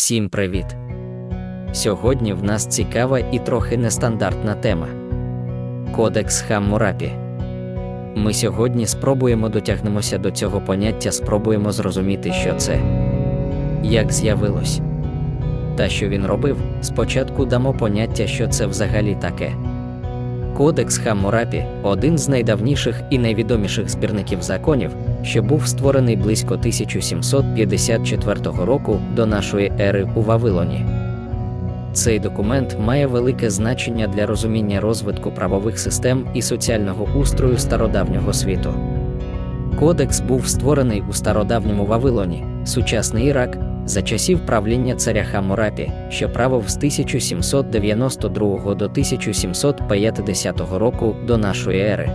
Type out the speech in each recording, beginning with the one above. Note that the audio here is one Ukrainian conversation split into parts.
Всім привіт! Сьогодні в нас цікава і трохи нестандартна тема Кодекс Хаммурапі. Ми сьогодні спробуємо дотягнемося до цього поняття, спробуємо зрозуміти, що це, як з'явилось. Та що він робив, спочатку дамо поняття, що це взагалі таке. Кодекс Хаммурапі один з найдавніших і найвідоміших збірників законів, що був створений близько 1754 року до нашої ери у Вавилоні. Цей документ має велике значення для розуміння розвитку правових систем і соціального устрою стародавнього світу. Кодекс був створений у стародавньому Вавилоні, сучасний Ірак, за часів правління царя Хамурапі, що правив з 1792 до 1750 року до нашої ери.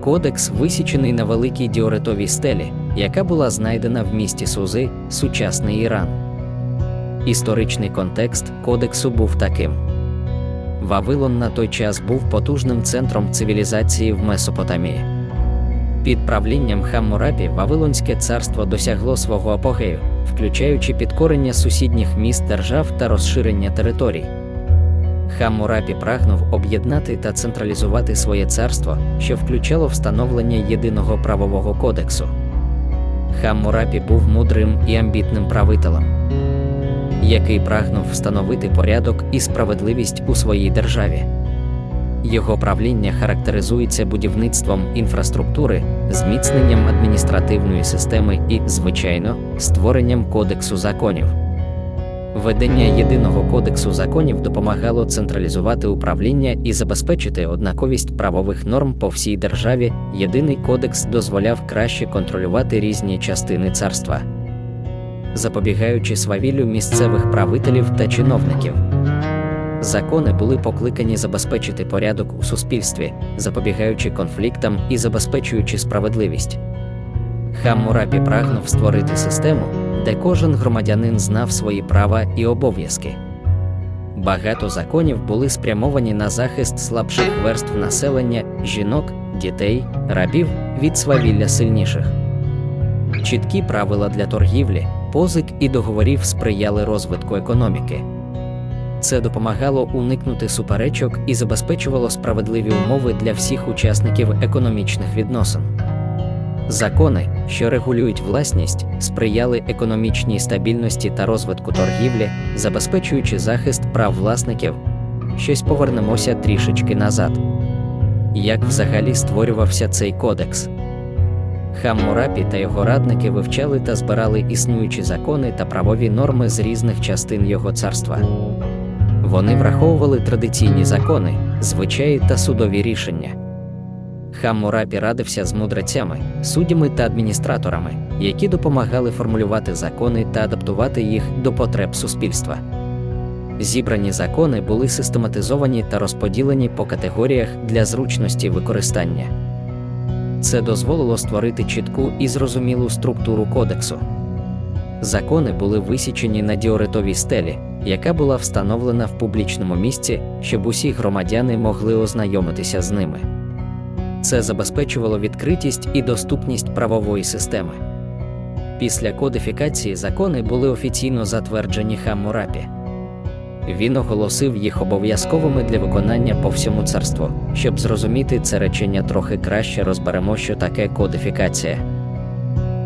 Кодекс висічений на великій діоретовій стелі, яка була знайдена в місті Сузи, сучасний Іран. Історичний контекст кодексу був таким. Вавилон на той час був потужним центром цивілізації в Месопотамії. Під правлінням Хаммурапі Вавилонське царство досягло свого апогею, включаючи підкорення сусідніх міст держав та розширення територій. Хаммурапі прагнув об'єднати та централізувати своє царство, що включало встановлення єдиного правового кодексу. Хаммурапі був мудрим і амбітним правителем, який прагнув встановити порядок і справедливість у своїй державі. Його правління характеризується будівництвом інфраструктури, зміцненням адміністративної системи і, звичайно, створенням кодексу законів. Ведення єдиного кодексу законів допомагало централізувати управління і забезпечити однаковість правових норм по всій державі. Єдиний кодекс дозволяв краще контролювати різні частини царства, запобігаючи свавіллю місцевих правителів та чиновників. Закони були покликані забезпечити порядок у суспільстві, запобігаючи конфліктам і забезпечуючи справедливість. Хаммурапі прагнув створити систему, де кожен громадянин знав свої права і обов'язки. Багато законів були спрямовані на захист слабших верств населення, жінок, дітей, рабів від свавілля сильніших. Чіткі правила для торгівлі, позик і договорів сприяли розвитку економіки. Це допомагало уникнути суперечок і забезпечувало справедливі умови для всіх учасників економічних відносин. Закони, що регулюють власність, сприяли економічній стабільності та розвитку торгівлі, забезпечуючи захист прав власників. Щось повернемося трішечки назад. Як взагалі створювався цей кодекс? Хаммурапі та його радники вивчали та збирали існуючі закони та правові норми з різних частин його царства. Вони враховували традиційні закони, звичаї та судові рішення. Хаммурапі радився з мудрецями, суддями та адміністраторами, які допомагали формулювати закони та адаптувати їх до потреб суспільства. Зібрані закони були систематизовані та розподілені по категоріях для зручності використання. Це дозволило створити чітку і зрозумілу структуру кодексу. Закони були висічені на діоретовій стелі, яка була встановлена в публічному місці, щоб усі громадяни могли ознайомитися з ними. Це забезпечувало відкритість і доступність правової системи. Після кодифікації закони були офіційно затверджені Хаммурапі. Він оголосив їх обов'язковими для виконання по всьому царству. Щоб зрозуміти це речення трохи краще розберемо, що таке кодифікація.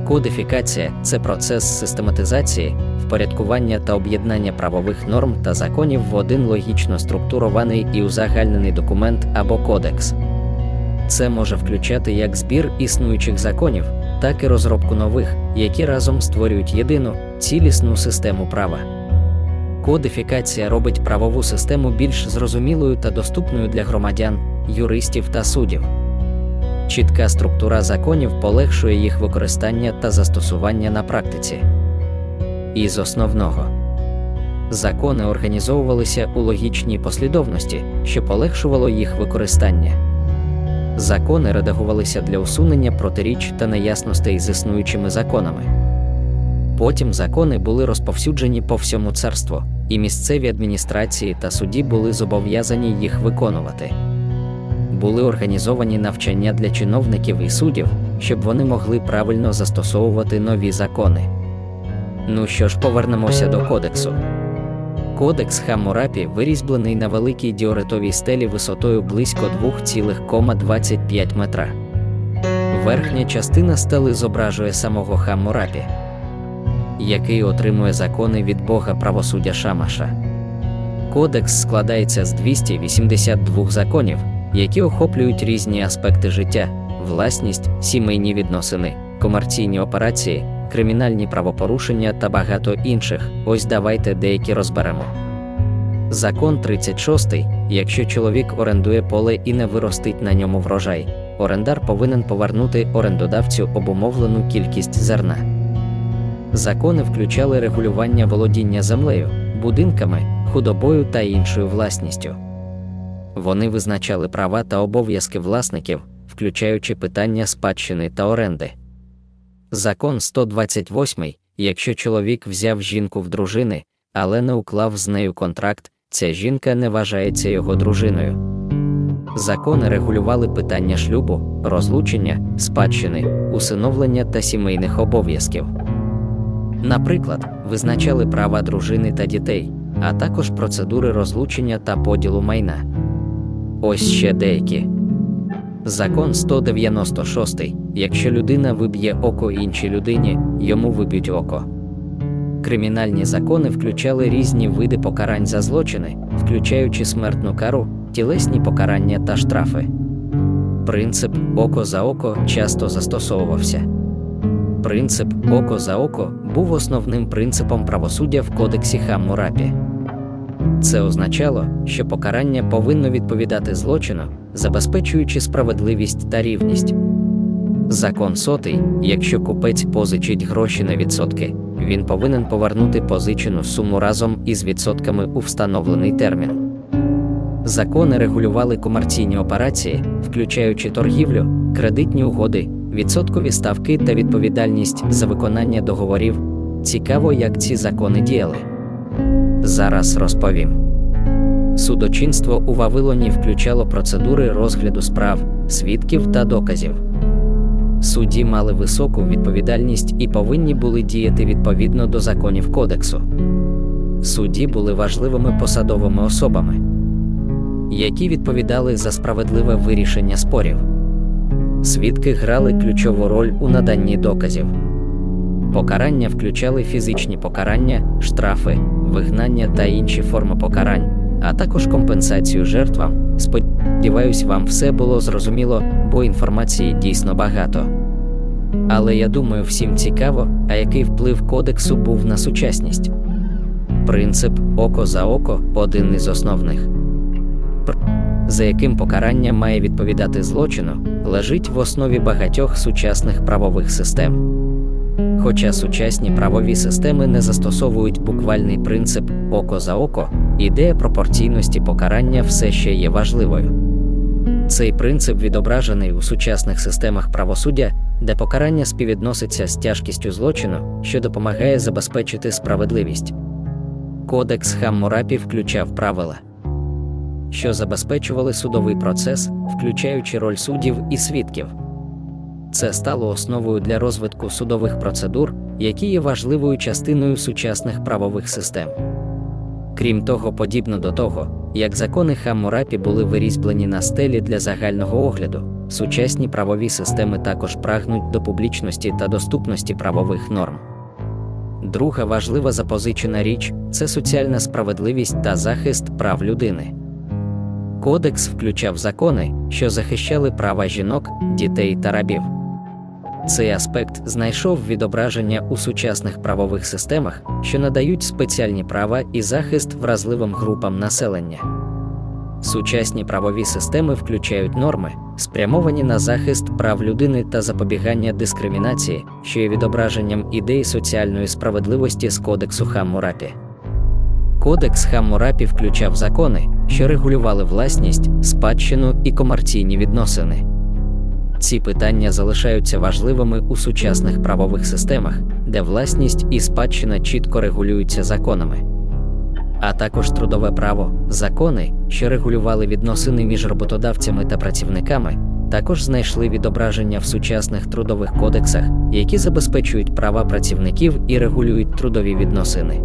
Кодифікація це процес систематизації, впорядкування та об'єднання правових норм та законів в один логічно структурований і узагальнений документ або кодекс. Це може включати як збір існуючих законів, так і розробку нових, які разом створюють єдину цілісну систему права. Кодифікація робить правову систему більш зрозумілою та доступною для громадян, юристів та суддів. Чітка структура законів полегшує їх використання та застосування на практиці. Із основного закони організовувалися у логічній послідовності, що полегшувало їх використання. Закони редагувалися для усунення протиріч та неясностей з існуючими законами. Потім закони були розповсюджені по всьому царству, і місцеві адміністрації та суді були зобов'язані їх виконувати. Були організовані навчання для чиновників і суддів, щоб вони могли правильно застосовувати нові закони. Ну що ж, повернемося до кодексу. Кодекс Хаммурапі вирізблений на великій діоритовій стелі висотою близько 2,25 метра. Верхня частина стели зображує самого Хаммурапі, який отримує закони від Бога правосуддя Шамаша. Кодекс складається з 282 законів, які охоплюють різні аспекти життя, власність, сімейні відносини, комерційні операції, кримінальні правопорушення та багато інших. Ось давайте деякі розберемо. Закон 36. Якщо чоловік орендує поле і не виростить на ньому врожай, орендар повинен повернути орендодавцю обумовлену кількість зерна. Закони включали регулювання володіння землею, будинками, худобою та іншою власністю. Вони визначали права та обов'язки власників, включаючи питання спадщини та оренди. Закон 128. Якщо чоловік взяв жінку в дружини, але не уклав з нею контракт, ця жінка не вважається його дружиною. Закони регулювали питання шлюбу, розлучення, спадщини, усиновлення та сімейних обов'язків. Наприклад, визначали права дружини та дітей, а також процедури розлучення та поділу майна. Ось ще деякі. Закон 196. Якщо людина виб'є око іншій людині, йому виб'ють око. Кримінальні закони включали різні види покарань за злочини, включаючи смертну кару, тілесні покарання та штрафи. Принцип око за око часто застосовувався. Принцип око за око був основним принципом правосуддя в кодексі Хаммурапі. Це означало, що покарання повинно відповідати злочину, забезпечуючи справедливість та рівність. Закон сотий, якщо купець позичить гроші на відсотки, він повинен повернути позичену суму разом із відсотками у встановлений термін. Закони регулювали комерційні операції, включаючи торгівлю, кредитні угоди, відсоткові ставки та відповідальність за виконання договорів. Цікаво, як ці закони діяли. Зараз розповім. Судочинство у Вавилоні включало процедури розгляду справ, свідків та доказів. Судді мали високу відповідальність і повинні були діяти відповідно до законів кодексу. Судді були важливими посадовими особами, які відповідали за справедливе вирішення спорів. Свідки грали ключову роль у наданні доказів. Покарання включали фізичні покарання, штрафи, вигнання та інші форми покарань, а також компенсацію жертвам. Сподіваюсь, вам все було зрозуміло, бо інформації дійсно багато. Але я думаю, всім цікаво, а який вплив кодексу був на сучасність. Принцип око за око один із основних, за яким покарання має відповідати злочину, лежить в основі багатьох сучасних правових систем. Хоча сучасні правові системи не застосовують буквальний принцип око за око, ідея пропорційності покарання все ще є важливою. Цей принцип відображений у сучасних системах правосуддя, де покарання співвідноситься з тяжкістю злочину, що допомагає забезпечити справедливість. Кодекс Хаммурапі включав правила, що забезпечували судовий процес, включаючи роль суддів і свідків. Це стало основою для розвитку судових процедур, які є важливою частиною сучасних правових систем. Крім того, подібно до того, як закони Хаммурапі були вирізблені на стелі для загального огляду, сучасні правові системи також прагнуть до публічності та доступності правових норм. Друга важлива запозичена річ це соціальна справедливість та захист прав людини. Кодекс включав закони, що захищали права жінок, дітей та рабів. Цей аспект знайшов відображення у сучасних правових системах, що надають спеціальні права і захист вразливим групам населення. Сучасні правові системи включають норми, спрямовані на захист прав людини та запобігання дискримінації, що є відображенням ідеї соціальної справедливості з Кодексу Хаммурапі. Кодекс Хаммурапі включав закони, що регулювали власність, спадщину і комерційні відносини. Ці питання залишаються важливими у сучасних правових системах, де власність і спадщина чітко регулюються законами. А також трудове право, закони, що регулювали відносини між роботодавцями та працівниками, також знайшли відображення в сучасних трудових кодексах, які забезпечують права працівників і регулюють трудові відносини.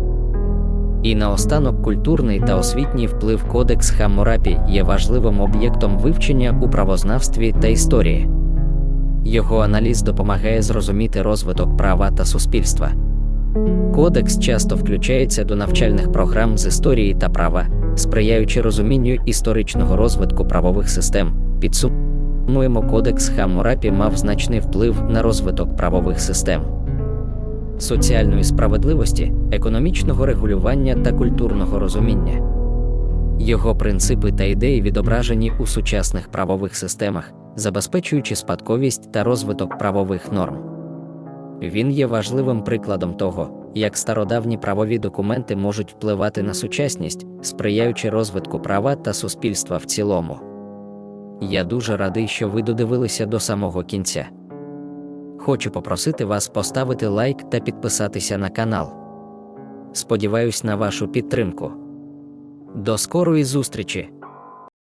І наостанок культурний та освітній вплив Кодекс Хаммурапі є важливим об'єктом вивчення у правознавстві та історії. Його аналіз допомагає зрозуміти розвиток права та суспільства. Кодекс часто включається до навчальних програм з історії та права, сприяючи розумінню історичного розвитку правових систем. Підсумуємо, Кодекс Хаммурапі мав значний вплив на розвиток правових систем соціальної справедливості, економічного регулювання та культурного розуміння. Його принципи та ідеї відображені у сучасних правових системах, забезпечуючи спадковість та розвиток правових норм. Він є важливим прикладом того, як стародавні правові документи можуть впливати на сучасність, сприяючи розвитку права та суспільства в цілому. Я дуже радий, що ви додивилися до самого кінця. Хочу попросити вас поставити лайк та підписатися на канал. Сподіваюсь на вашу підтримку. До скорої зустрічі!